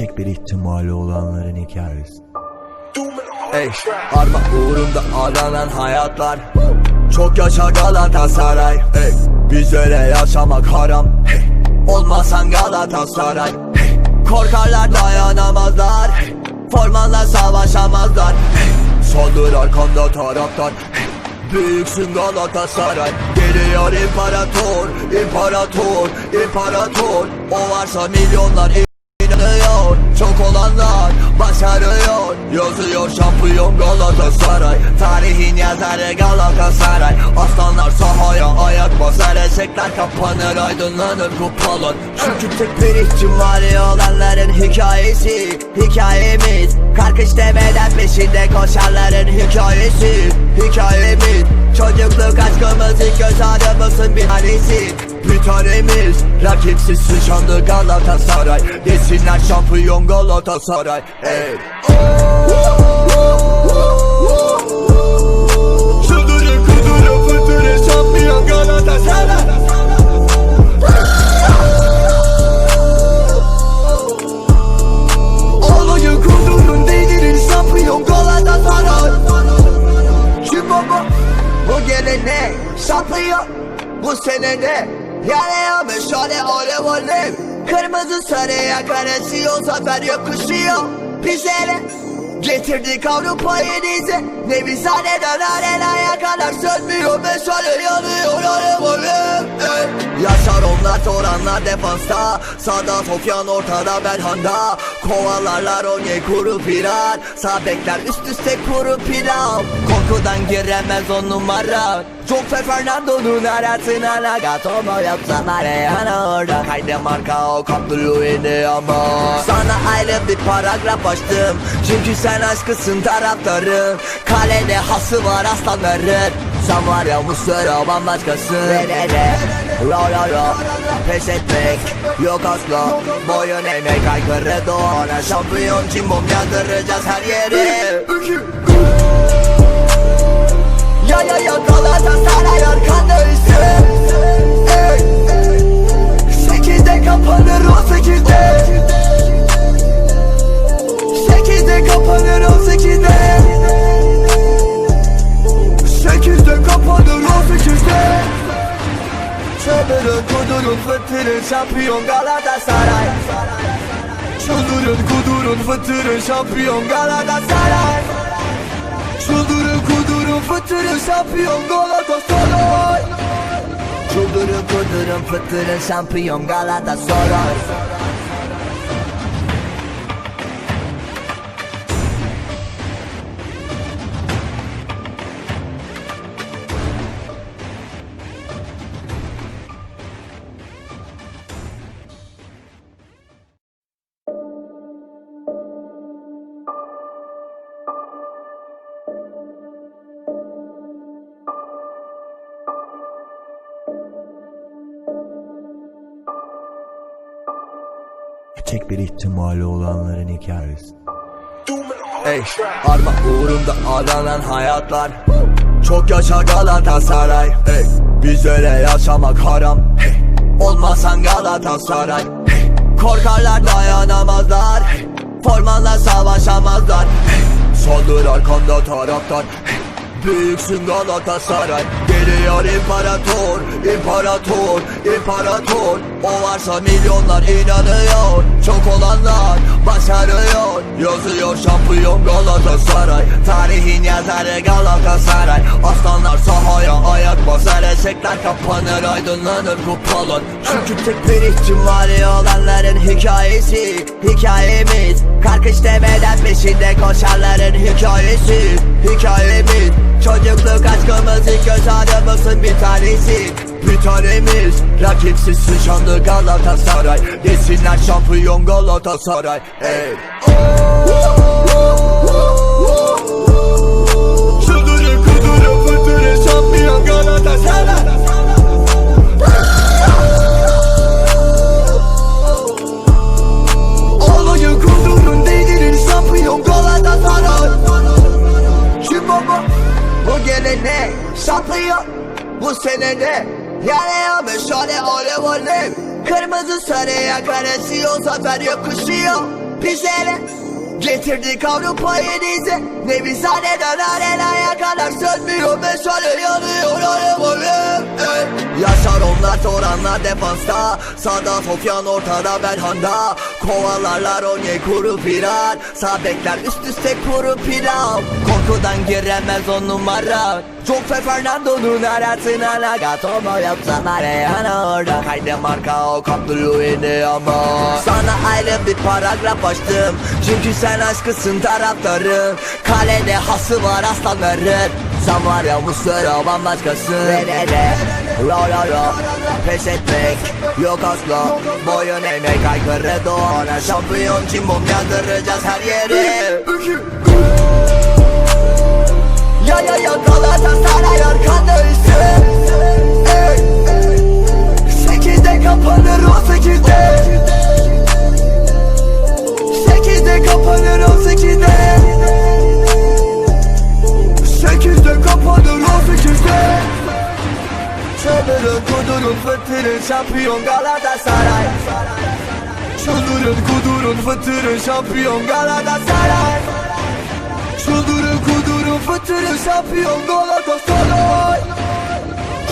Tek bir ihtimali olanların hikayesi. Ey, arma uğrunda aranan hayatlar. Çok yaşa Galatasaray. Ey, bizlere yaşamak haram. Hey, olmasan Galatasaray. Hey, korkarlar dayanamazlar. Hey, formanla savaşamazlar. Hey, soldur arkanda taraftar. Hey, Büyüksün Galatasaray. Geliyor imparator, imparator, imparator. O varsa milyonlar inanıyor Çok olanlar başarıyor. Yazıyor şampiyon Galatasaray. Tarihin yazarı Galatasaray. Aslanlar sahaya ayak basar Eşekler kapanır aydınlanır kupalar Çünkü tek bir ihtimali olanların hikayesi Hikayemiz. Karkış demeden peşinde koşanların hikayesi Hikayemiz. Çocukluk aşkımız ilk göz ağrımızın bir tanesi bir tanemiz Rakipsiz sıçandı Galatasaray. Desinler şampiyon Galatasaray. Ey Çıldırın kudurun fıtırın şampiyon Galatasaray karışıyor zafer yakışıyor Bize ne? Getirdik Avrupa'yı dize Ne biz haneden arenaya kadar sönmüyor Meşale yanıyor alev alev Ey! Yaşar onlar toranlar defansta Sağda Sofyan ortada Belhanda Kovalarlar Onye kuru pirar Sağ bekler üst üste kuru pilav Korkudan giremez on numara Jose Fernando'nun arasına Nagatomo yapsa Mariano orada. Haydi marka o kaplı ama. Sana ayrı bir paragraf açtım. Çünkü sen aşkısın taraftarın Kalede hası var aslanların. Sen var ya bu sıra bambaşkasın. Nerede? Ro ro ro Pes etmek yok asla. Boyun eğmek aykırı doğana. Şampiyon cimbom yandıracağız her yere 2018'de Sekizde. Kapanır on sekizde. Çevirin kudurun fıtırın şampiyon Galatasaray. Çıldırın kudurun fıtırın şampiyon Galatasaray. Çıldırın kudurun fıtırın şampiyon Galatasaray. Çıldırın kudurun fıtırın şampiyon Galatasaray. Tek bir ihtimali olanların hikayesi. Ey, arma uğrunda aranan hayatlar. Çok yaşa Galatasaray. Ey, bizlere yaşamak haram. Hey, olmasan Galatasaray. Hey, korkarlar dayanamazlar. Hey, formanla savaşamazlar. Hey, soldur arkanda taraftar Hey, Büyüksün Galatasaray Geliyor imparator, imparator, imparator. O varsa milyonlar inanıyor. Çok olanlar başarıyor. Yazıyor şampiyon Galatasaray. Tarihin yazarı Galatasaray. Aslanlar sahaya ayak basar Eşekler kapanır aydınlanır kupalar Çünkü tek bir ihtimali olanların hikayesi Hikayemiz. Karkış demeden peşinde koşanların hikayesi Hikayemiz. Çocukluk aşkımız ilk göz ağrımızın bir tanesi. Bir tanemiz Rakipsiz sıçandı Galatasaray. Desinler şampiyon Galatasaray Ey. Çıldırın Gelenek şampiyon Bu sene ne? Yanıyor meşale alev alev Kırmızı sarıya karışıyor zafer yakışıyor. Bizlere Getirdik Avrupa'yı denize Ne biz sahneden arenaya kadar sönmüyor Meşale yanıyor. Alev alev. Yaşar onlar toranlar defansta. Sağda Sofyan ortada Belhanda Kovalarlar Onye kuru pirar Sağ üst üste kuru pilav. Korkudan giremez on numara. Çok ve Fernando'nun arasına Nagatomo yoksa Mariano orada. Haydi marka o Kaptuluini ama. Sana ayrı bir paragraf açtım. Çünkü sen aşkısın taraftarın Kalede hası var aslanların. Sen var ya bu sıra bambaşkasın. Re Ra ra Pes etmek yok asla Boyun eğmek aykırı doğana Şampiyon cimbom yandıracağız her yere Ya ya ya Galatasaray arkanda kudurun fıtırın şampiyon Galatasaray. Çıldırın kudurun fıtırın şampiyon Galatasaray. Çıldırın kudurun fıtırın şampiyon Galatasaray.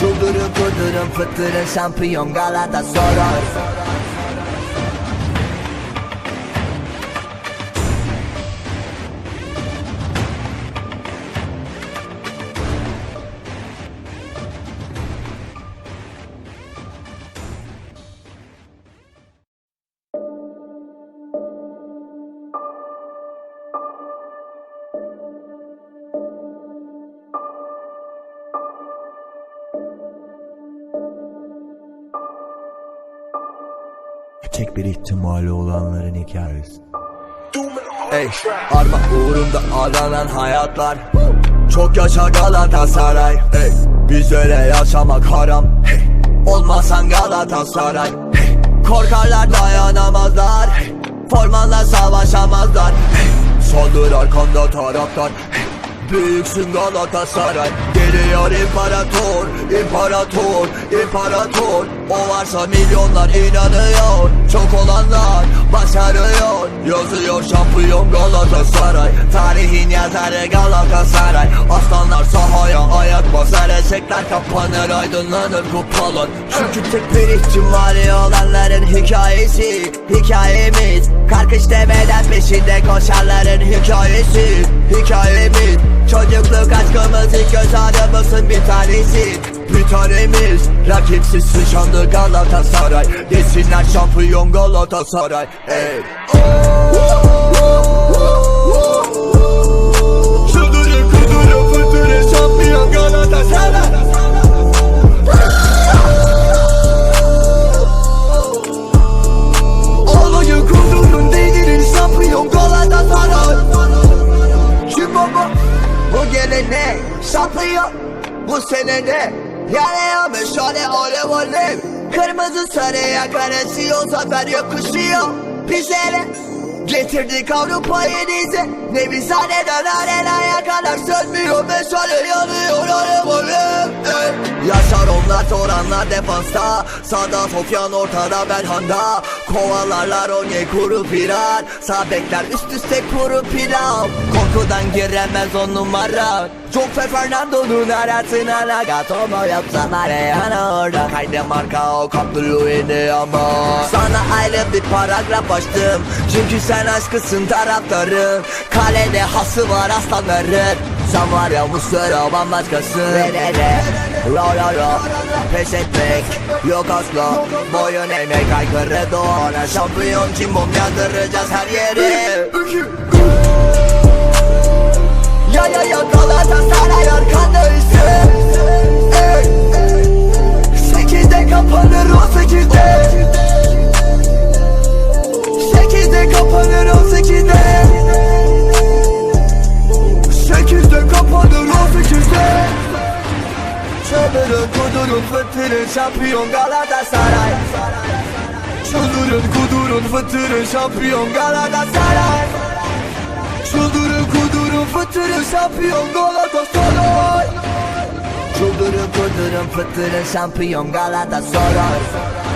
Çıldırın kudurun fıtırın şampiyon Galatasaray bir ihtimali olanların hikayesi. Ey arma uğrunda adanan hayatlar Çok yaşa Galatasaray Ey bizlere yaşamak haram hey. Olmasan Galatasaray hey. Korkarlar dayanamazlar hey. Formanla savaşamazlar hey. Saldır arkanda taraftar hey. Büyüksün Galatasaray Geliyor imparator imparator imparator. O varsa milyonlar inanıyor. Çok olanlar başarıyor. Yazıyor şampiyon Galatasaray. Tarihin yazarı Galatasaray. Aslanlar sahaya ayak basar. Esekler kapanır aydınlanır kupalar Çünkü tek bir ihtimali olanların hikayesi Hikayemiz Kalkış demeden peşinde koşanların hikayesi Hikayemiz Çocukluk aşkımız ilk göz ağrımızın bir tanesi. Bir tanemiz Rakipsiz sıçandı Galatasaray. Desinler şampiyon Galatasaray Ey Çıldırın kudurun fıtırın şampiyon Galatasaray Kırmızı sarıya karışıyor Zafer yakışıyor. Bizlere Getirdik Avrupa'yı denize Ne biz sahneden arenaya kadar sönmüyor Meşale yanıyor alev alev ey. Yaşar onlar toranlar defansta. Sağda Sofyan ortada Belhanda. Kovalarlar Onye kuru pirar. Sağ bekler üst üste kuru pilav. Korkudan giremez on numara. Çok ve Fernando'nun arasına Nagatomo yoksa Mariano orada. Haydi marka o Kaptuluini ama. Sana ayrı bir paragraf açtım. Çünkü sen aşkısın taraftarın Kalede hası var aslanların Sen var ya bu sıra bambaşkasın. Re re re Ra ra ra. Pes etmek yok asla. Boyun eğmek aykırı. Doğana Şampiyon cimbom yandıracağız her yere Ya ya ya Galatasaray arkanda üstü Sekizde kapanır o sekizde Sekizde kapanır o sekizde. Sekizde kapanır o sekizde. Çıldırın kudurun fıtırın şampiyon Galatasaray. Çıldırın kudurun fıtırın şampiyon Galatasaray. Çıldırın kudurun fıtırın şampiyon Galatasaray. Çıldırın kudurun fıtırın şampiyon Galatasaray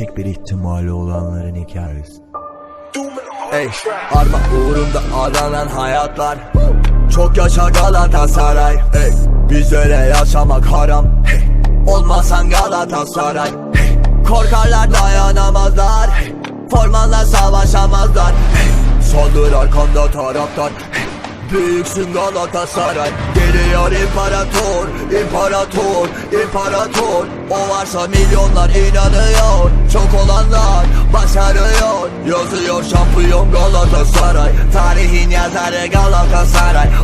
tek bir ihtimali olanların hikayesi. Ey arma uğrunda aranan hayatlar Çok yaşa Galatasaray Ey biz öyle yaşamak haram hey. Olmasan Galatasaray hey. Korkarlar dayanamazlar hey. Formanla savaşamazlar hey. Saldır arkamda taraftar hey. Büyüksün Galatasaray Geliyor imparator imparator imparator. O varsa milyonlar inanıyor. Çok olanlar başarıyor. Yazıyor şampiyon Galatasaray. Tarihin yazarı Galatasaray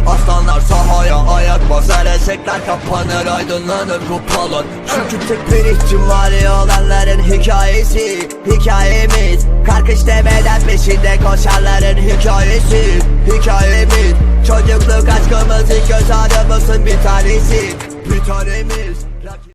Aslanlar sahaya ayak basar Esekler kapanır aydınlanır kupalar Çünkü tek bir ihtimali olanların hikayesi Hikayemiz. Karkış demeden peşinde koşanların hikayesi Hikayemiz. Çocukluk aşkımız ilk göz ağrımızın bir tanesi Bir tanemiz